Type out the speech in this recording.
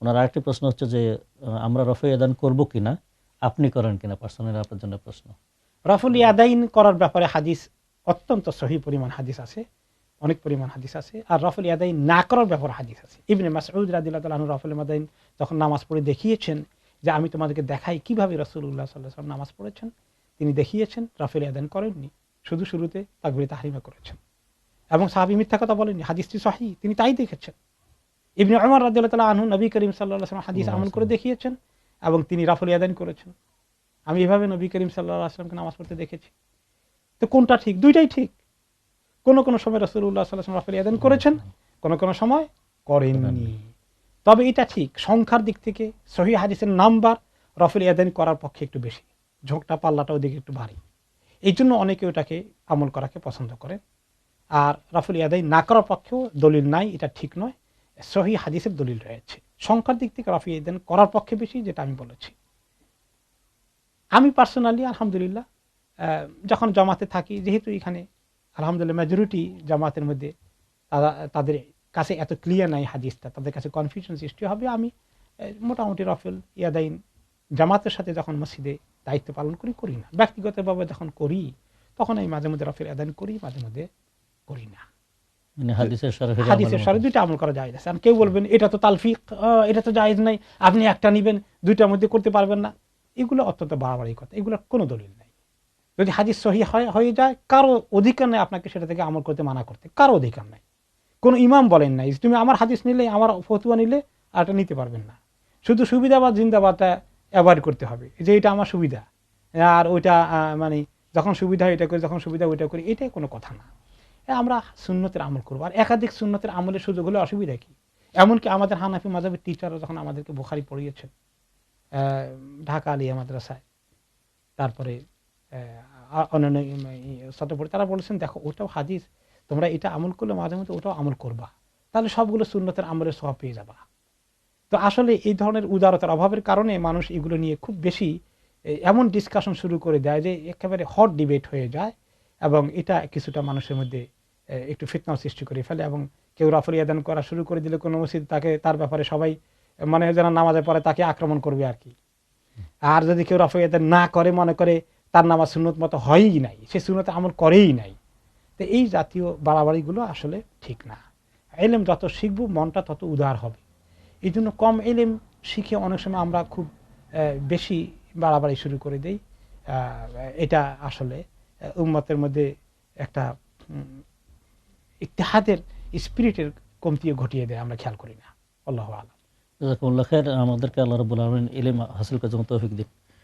ওনার আরেকটি প্রশ্ন হচ্ছে যে আমরা রফে এদান করব কিনা? আপনি করেন কিনা? পার্সোনালি আপনার জন্য প্রশ্ন। রাফুল ইয়াদাইন করার ব্যাপারে হাদিস, অত্যন্ত সহি পরিমাণ হাদিস আছে, অনেক পরিমাণ হাদিস আছে, আর রফুল ইয়াদাইন না করার ব্যাপারে হাদিস আছে। ইবনে মাসউদ রাদিল্লাহ রফুল ইয়াদাইন যখন নামাজ পড়ে দেখিয়েছেন যে, আমি তোমাদেরকে দেখাই কীভাবে আলাইহি ওয়াসাল্লাম নামাজ পড়েছেন? তিনি দেখিয়েছেন, রাফুল ইয়াদাইন করেননি। শুধু শুরুতে তাকবীর তাহরিমা করেছেন। এবং সাহাবী মিথ্যা কথা বলেননি, হাদিসটি সহি, তিনি তাই দেখেছেন। ইবনে উমর রাদিয়াল্লাহু তাআলা আনহু নবী করিম আলাইহি হাদিস আমল করে দেখিয়েছেন এবং তিনি রাফুল ইয়াদাইন করেছেন। আমি এভাবে নবী করিম সাল্লাহ ওয়াসাল্লামকে নামাজ পড়তে দেখেছি। তো কোনটা ঠিক? দুইটাই ঠিক। কোন কোন সময় রসুল্লাহ সাল্লাম রাফেল ইয়াদান করেছেন কোন কোন সময় করেননি। তবে এটা ঠিক সংখ্যার দিক থেকে সহি হাদিসের নাম্বার রফেল ইয়াদান করার পক্ষে একটু বেশি। ঝোঁকটা পাল্লাটা ওদিকে একটু ভারী। এই জন্য অনেকে ওটাকে আমল করাকে পছন্দ করে আর রাফুল ইয়াদাই না করার পক্ষেও দলিল নাই এটা ঠিক নয়। সহি হাদিসের দলিল রয়েছে। সংখ্যার দিক থেকে রাফি ইয়াদান করার পক্ষে বেশি, যেটা আমি বলেছি। আমি পার্সোনালি আলহামদুলিল্লাহ যখন জামাতে থাকি, যেহেতু এখানে, আলহামদুলিল্লাহ মেজরিটি জামাতের মধ্যে তারা, তাদের কাছে এত ক্লিয়ার নাই হাদিসটা, তাদের কাছে কনফিউশন সৃষ্টি হবে। আমি মোটামুটি রফেল ইয়াদাইন জামাতের সাথে যখন মসজিদে দায়িত্ব পালন করি করি না। ব্যক্তিগতভাবে যখন করি, তখন আমি মাঝে মধ্যে রফেল ইয়াদাইন করি, মাঝে মধ্যে করি না। হাদিসের সারে দুইটা আমল করা যায় আছে কেউ বলবেন এটা তো তালফিক এটা তো জায়েজ নাই আপনি একটা নিবেন দুইটার মধ্যে করতে পারবেন না। এগুলো অত্যন্ত বাড়াবাড়ি কথা এগুলোর কোনো দলিল নাই। যদি হাদিস সহি হয়ে যায় কারও অধিকার নেই আপনাকে সেটা থেকে আমল করতে মানা করতে কারও অধিকার নাই। কোনো ইমাম বলেন নাই তুমি আমার হাদিস নিলে আমার ফতুয়া নিলে আর এটা নিতে পারবেন না। শুধু সুবিধা বা জিন্দাবাদটা অ্যাভয়েড করতে হবে যে এটা আমার সুবিধা আর ওইটা মানে যখন সুবিধা এটা করি যখন সুবিধা ওইটা করি এটাই কোনো কথা না। আমরা সুন্নতের আমল করব। আর একাধিক সুন্নতের আমলের সুযোগ হলে অসুবিধা কি? এমনকি আমাদের হানাফি মাজাবের টিচাররা যখন আমাদেরকে বোখারি পড়িয়েছেন ঢাকা আলিয়া মাদ্রাসায়, তারপরে অন্যান্য সতে পড়ে, তারা বলেছেন, দেখো, ওটাও হাদিস, তোমরা এটা আমল করলে মাঝে মধ্যে ওটাও আমল করবা। তাহলে সবগুলো সুন্নতের আমলের সব পেয়ে যাবা। তো আসলে এই ধরনের উদারতার অভাবের কারণে মানুষ এগুলো নিয়ে খুব বেশি এমন ডিসকাশন শুরু করে দেয় যে একেবারে হট ডিবেট হয়ে যায় এবং এটা কিছুটা মানুষের মধ্যে একটু ফিতনাও সৃষ্টি করে ফেলে এবং কেউ রাফল ইয়াদান করা শুরু করে দিলে কোনো মসজিদ তাকে, তার ব্যাপারে সবাই মানে যেন নামাজের পরে তাকে আক্রমণ করবে আর কি। আর যদি কেউ রাফল ইয়াদান না করে, মনে করে তার নামাজ সুন্নত মতো হয়ই নাই, সে সুন্নতে আমল করেই নাই, তো এই জাতীয় বাড়াবাড়িগুলো আসলে ঠিক না। এলেম যত শিখব, মনটা তত উদার হবে। এই জন্য কম এলেম শিখে অনেক সময় আমরা খুব বেশি বাড়াবাড়ি শুরু করে দেই। এটা আসলে উম্মতের মধ্যে একটা উম, ইতিহাদের স্পিরিটের কমতিও ঘটিয়ে দেয় আমরা খেয়াল করি না আল্লাহ আলম জাজাকুমুল্লাহ খের আমাদেরকে আল্লাহ রবুল আলমিন ইলিম হাসিল করার জন্য তৌফিক দিন